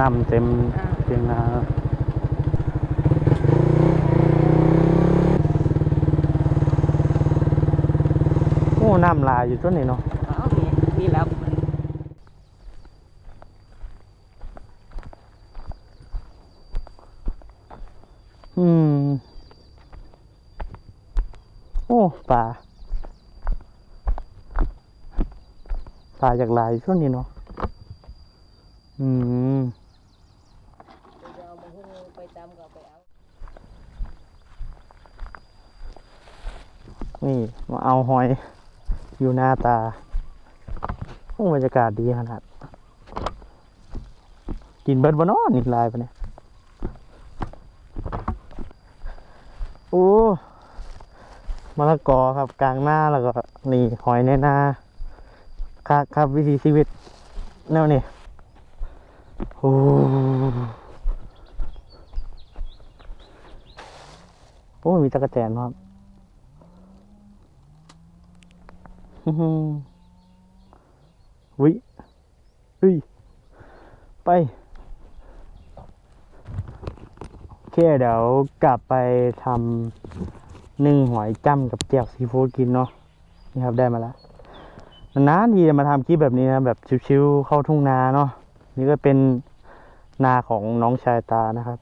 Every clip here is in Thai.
น้ำเต็มเพียงนาโอ้น้ำลายอยู่ตัวนี้เนาะอ๋อมีมีแล้วอืม โอ้ปลาปลาจากลายช่วงนี้เนาะ อืมจะเอามาหุ้งไปตำก็ไปเอา นี่มาเอาหอย อยู่หน้าตาโอ้บรรยากาศดีขนาด กินเบิดบนนอนนี่ลายไปเนี่ย โอ้มะละกอครับกลางหน้าแล้วก็ นี่หอยในหน้าครับครับวิถีชีวิตแนวนี้ โอ้โอ้มีตะกะแตนครับอื้อหือวิไป โอเค เดี๋ยวกลับไปทำนึ่งหอยจ้ำกับเจียวซีฟู้ดกินเนาะ นี่ครับได้มาแล้ว นานๆทีจะมาทำคลิปแบบนี้นะ แบบชิวๆเข้าทุ่งนาเนาะ นี่ก็เป็นนาของน้องชายตานะครับ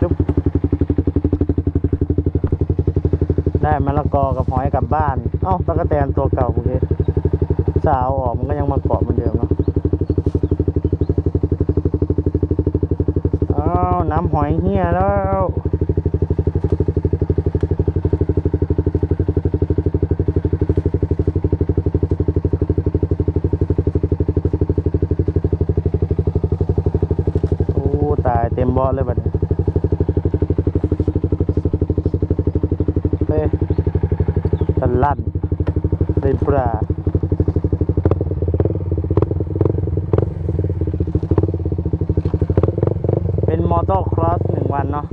จุ๊บได้มะละกอกับหอยกลับบ้าน เอ้าตะกะแตนตัวเก่าเมื่อกี้สาวออกมันก็ยังมาเกาะเหมือนเดิมเนาะอ้าวน้ำหอยเหี่ยแล้ว โอ้ ตาย เต็มบ่อเลยบัดนี้เฮ้ยตะลั่นเลยปลาเป็นมอเตอร์ครอสหนึ่งวันเนาะ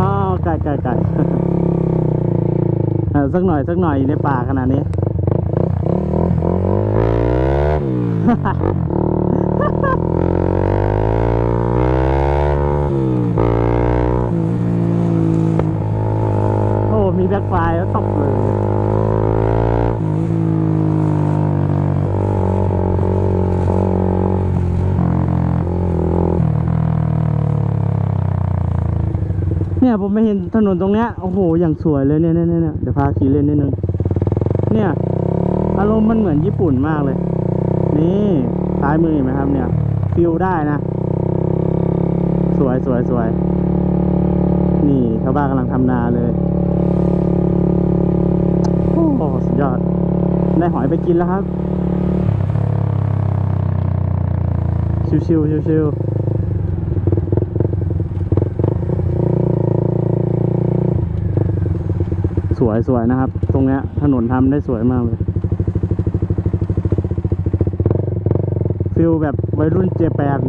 อ้าวไก่ไก่ไก่ เออ สักหน่อยสักหน่อยอยู่ในป่าขนาดนี้ เนี่ยผมไม่เห็นถนนตรงเนี้ยโอ้โหอย่างสวยเลยเนี่ยเนี่ยเนี่ยเดี๋ยวพาขี่เล่นนิดนึงเนี่ยอารมณ์มันเหมือนญี่ปุ่นมากเลย นี่ซ้ายมือเห็นไหมครับเนี่ยฟิลได้นะ สวยสวยสวยนี่ชาวบ้านกำลังทำนาเลยโอ้โสุดยอดได้หอยไปกินแล้วครับ ชิวชิวชิวชิวๆ วยสวยนะครับ ตรงเนี้ยถนนทำได้สวยมากเลยฟิลแบบวัยรุ่นเจแปน